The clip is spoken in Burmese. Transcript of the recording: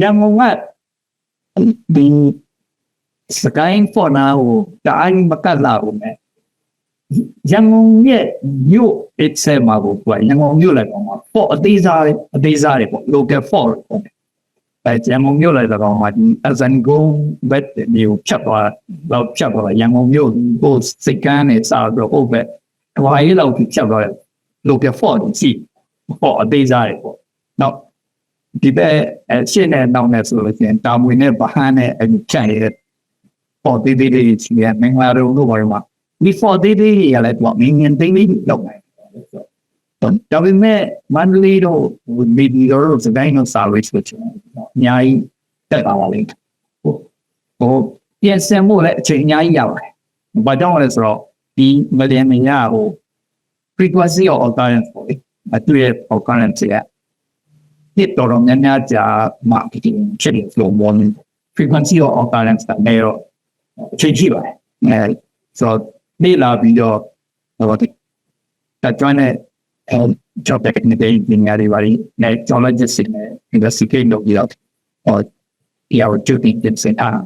ရန်ကုန်ကဒီစကိုင်းဖော်နာကိုတအားကြီးမကတ်လာဘူးမဲ့ရန်ကုန်ရဲ့မြို့ itself မှာကိုကွာရန်ကုန်မြို့လည်းကောင်မှာ for အသေးစားလေးအသေးစားတွေပေါ့ local for ပေါ့အဲရန်ကုန်မြို့လည်းကောင်မှာဒီ as an go bet မျိုးဖြတ်သွားတော့ဖြတ်သွားရန်ကုန်မြို့ကိုစိတ်ကန်းနဲ့စားတော့ဟုတ်ပဲဟိုအရေးလောက်ဖြတ်သွားတယ် local for ကြီး for အသေးစားတွေပေါ့နောက် ဒီဘက်အရှင်းနဲ့နောက်နဲ့ဆိုလို့ရှိရင်တာမွေနဲ့ဗဟန်းနဲ့အဖြတ်ရဲ့ပေါ်သေးသေးလေးရှိရမင်္ဂလာတို့လို့ပြောမှာဒီ for သေးသေးရလဲတော့မင်းငင်သိလေးလောက်နိုင်ဒါပေမဲ့မန္တလေးတို့ဒီဒီတို့စကိုင်းတို့စာရေးဆိုချင်အများကြီးတက်ပါပါလိမ့်ဟိုဟိုပြင်ဆင်မှုလည်းအချိန်အများကြီးရပါတယ်ဘာကြောင့်လဲဆိုတော့ဒီမလျင်မရဟို frequency of occurrence ပေါ့လေအတွေ့ရ occurrence ကဒီတော်တော်များများကြာ marketing ဖြစ်လို့ flow morning frequency of occurrence ကလည်းတော့အချိန်ကြီးပါတယ်အဲဆိုတော့နေလာပြီးတော့ဟိုဒီတကြွတဲ့ job technical engineer တွေပါလိ geologist တွေ investigate လုပ်ပြီးတော့ဟိုဒီအောင် duty တင်စင်ထား